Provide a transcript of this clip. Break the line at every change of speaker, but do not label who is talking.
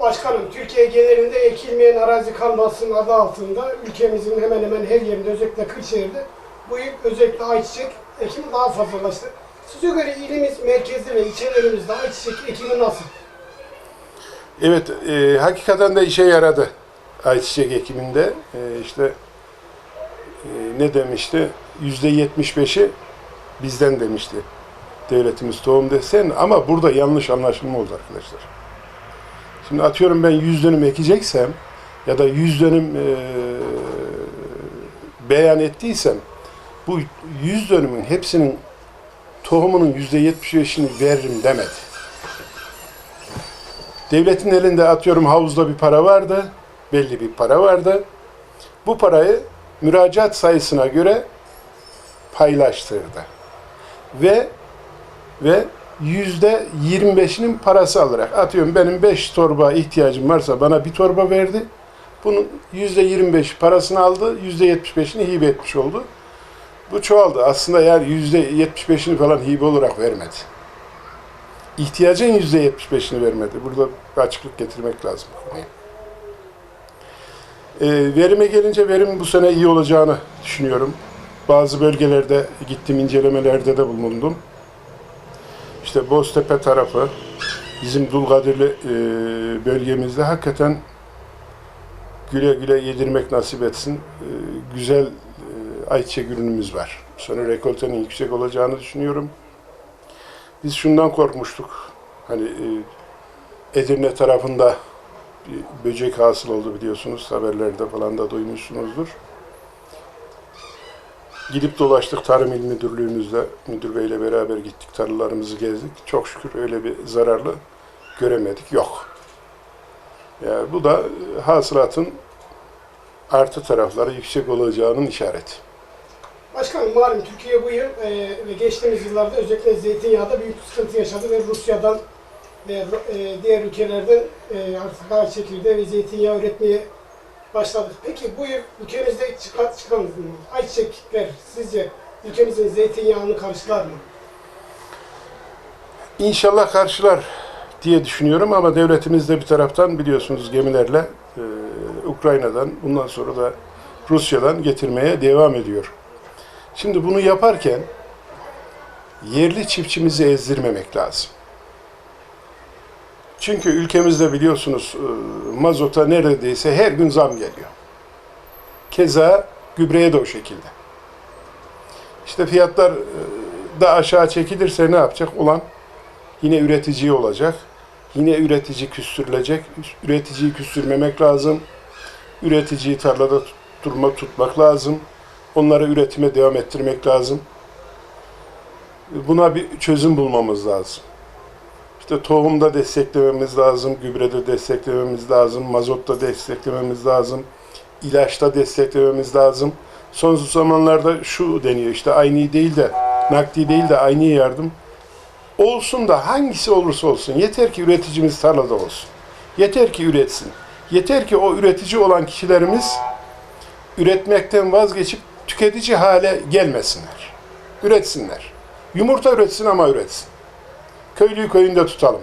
Başkanım, Türkiye genelinde ekilmeyen arazi kalmasının adı altında ülkemizin hemen hemen her yerinde özellikle Kırşehir'de bu yıl özellikle ayçiçek ekimi daha fazlalaştı. Size göre ilimiz merkezde ve ilçelerimizde ayçiçek ekimi nasıl?
Evet, e, hakikaten de işe yaradı ayçiçek ekiminde. E, işte e, ne demişti? Yüzde yetmiş beşi bizden demişti. Devletimiz tohum desen ama burada yanlış anlaşılma oldu arkadaşlar. Şimdi atıyorum ben 100 dönüm ekeceksem ya da 100 dönüm e, beyan ettiysem bu 100 dönümün hepsinin tohumunun yüzde yetmiş beşini veririm demedi. Devletin elinde atıyorum havuzda bir para vardı, belli bir para vardı. Bu parayı müracaat sayısına göre paylaştırdı. Ve ve yüzde 25'inin parası alarak atıyorum benim 5 torba ihtiyacım varsa bana bir torba verdi. Bunun yüzde 25 parasını aldı, yüzde 75'ini hibe etmiş oldu. Bu çoğaldı. Aslında yani yüzde 75'ini falan hibe olarak vermedi ihtiyacın yüzde yetmiş beşini vermedi. Burada bir açıklık getirmek lazım. E, verime gelince verim bu sene iyi olacağını düşünüyorum. Bazı bölgelerde gittim incelemelerde de bulundum. İşte Boztepe tarafı, bizim Dulgadirli e, bölgemizde hakikaten güle güle yedirmek nasip etsin. E, güzel e, ayçiçek ürünümüz var. Sene rekoltenin yüksek olacağını düşünüyorum. Biz şundan korkmuştuk. Hani e, Edirne tarafında bir böcek hasıl oldu biliyorsunuz. Haberlerde falan da duymuşsunuzdur. Gidip dolaştık Tarım İl Müdürlüğümüzle, müdür beyle beraber gittik, tarlalarımızı gezdik. Çok şükür öyle bir zararlı göremedik, yok. Yani bu da hasılatın artı tarafları yüksek olacağının işareti.
Başkanım malum Türkiye bu yıl e, ve geçtiğimiz yıllarda özellikle zeytinyağda büyük sıkıntı yaşadı ve Rusya'dan ve e, diğer ülkelerden e, artık daha çekirdeği ve zeytinyağı üretmeye başladık. Peki bu yıl ülkemizde çıkan, çıkan ayçiçekler sizce ülkemizin zeytinyağını karşılar mı?
İnşallah karşılar diye düşünüyorum ama devletimiz de bir taraftan biliyorsunuz gemilerle e, Ukrayna'dan bundan sonra da Rusya'dan getirmeye devam ediyor. Şimdi bunu yaparken yerli çiftçimizi ezdirmemek lazım. Çünkü ülkemizde biliyorsunuz e, mazota neredeyse her gün zam geliyor. Keza gübreye de o şekilde. İşte fiyatlar e, da aşağı çekilirse ne yapacak? Ulan yine üretici olacak. Yine üretici küstürülecek. Üreticiyi küstürmemek lazım. Üreticiyi tarlada tutturma, tutmak lazım. Onları üretime devam ettirmek lazım. Buna bir çözüm bulmamız lazım. İşte tohumda desteklememiz lazım, gübrede desteklememiz lazım, mazotta desteklememiz lazım, ilaçta desteklememiz lazım. Son zamanlarda şu deniyor işte aynı değil de nakdi değil de aynı yardım olsun da hangisi olursa olsun yeter ki üreticimiz tarlada olsun. Yeter ki üretsin. Yeter ki o üretici olan kişilerimiz üretmekten vazgeçip tüketici hale gelmesinler. Üretsinler. Yumurta üretsin ama üretsin. Köylüyü köyünde tutalım.